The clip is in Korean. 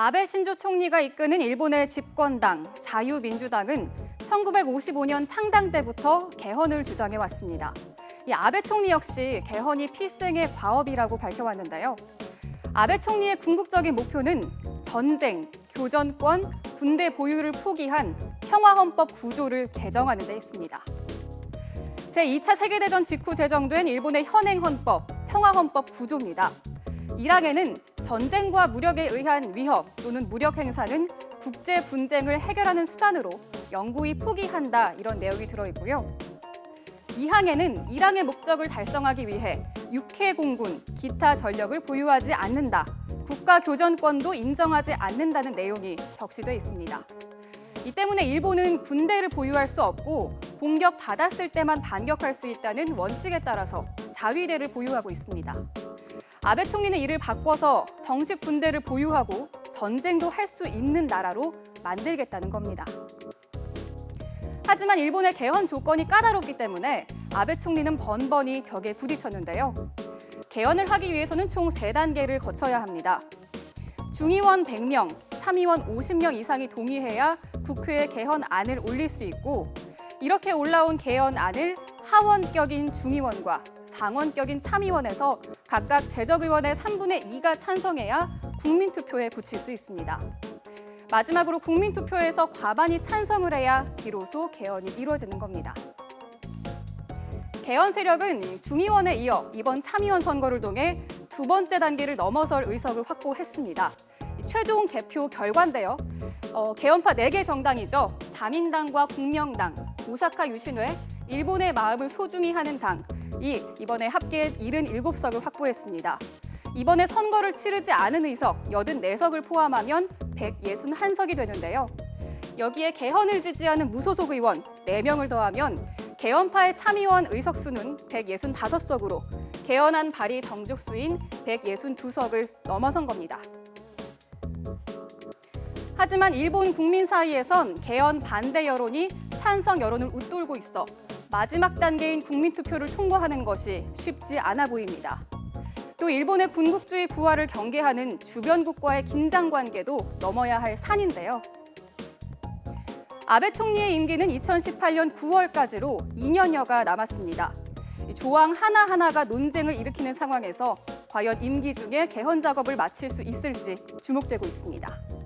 아베 신조 총리가 이끄는 일본의 집권당 자유민주당은 1955년 창당 때부터 개헌을 주장해 왔습니다. 이 아베 총리 역시 개헌이 필생의 과업이라고 밝혀왔는데요. 아베 총리의 궁극적인 목표는 전쟁, 교전권, 군대 보유를 포기한 평화헌법 구조를 개정하는 데 있습니다. 제2차 세계대전 직후 제정된 일본의 현행 헌법, 평화헌법 구조입니다. 1항에는 전쟁과 무력에 의한 위협 또는 무력 행사는 국제 분쟁을 해결하는 수단으로 영구히 포기한다 이런 내용이 들어 있고요. 2항에는 1항의 목적을 달성하기 위해 육해 공군, 기타 전력을 보유하지 않는다. 국가 교전권도 인정하지 않는다는 내용이 적시돼 있습니다. 이 때문에 일본은 군대를 보유할 수 없고 공격 받았을 때만 반격할 수 있다는 원칙에 따라서 자위대를 보유하고 있습니다. 아베 총리는 이를 바꿔서 정식 군대를 보유하고 전쟁도 할 수 있는 나라로 만들겠다는 겁니다. 하지만 일본의 개헌 조건이 까다롭기 때문에 아베 총리는 번번이 벽에 부딪혔는데요. 개헌을 하기 위해서는 총 세단계를 거쳐야 합니다. 중의원 100명, 참의원 50명 이상이 동의해야 국회에 개헌안을 올릴 수 있고 이렇게 올라온 개헌안을 하원격인 중의원과 상원격인 참의원에서 각각 제적의원의 3분의 2가 찬성해야 국민투표에 붙일 수 있습니다. 마지막으로 국민투표에서 과반이 찬성을 해야 비로소 개헌이 이루어지는 겁니다. 개헌 세력은 중의원에 이어 이번 참의원 선거를 통해 두 번째 단계를 넘어설 의석을 확보했습니다. 최종 개표 결과인데요. 어, 개헌파 4개 정당이죠. 자민당과 국명당, 오사카 유신회, 일본의 마음을 소중히 하는 당, 이 이번에 합계 77석을 확보했습니다. 이번에 선거를 치르지 않은 의석 84석을 포함하면 161석이 되는데요. 여기에 개헌을 지지하는 무소속 의원 4명을 더하면 개헌파의 참의원 의석 수는 165석으로 개헌안 발의 정족 수인 162석을 넘어선 겁니다. 하지만 일본 국민 사이에선 개헌 반대 여론이 찬성 여론을 웃돌고 있어 마지막 단계인 국민투표를 통과하는 것이 쉽지 않아 보입니다. 또 일본의 군국주의 부활을 경계하는 주변국과의 긴장 관계도 넘어야 할 산인데요. 아베 총리의 임기는 2018년 9월까지로 2년여가 남았습니다. 이 조항 하나하나가 논쟁을 일으키는 상황에서 과연 임기 중에 개헌 작업을 마칠 수 있을지 주목되고 있습니다.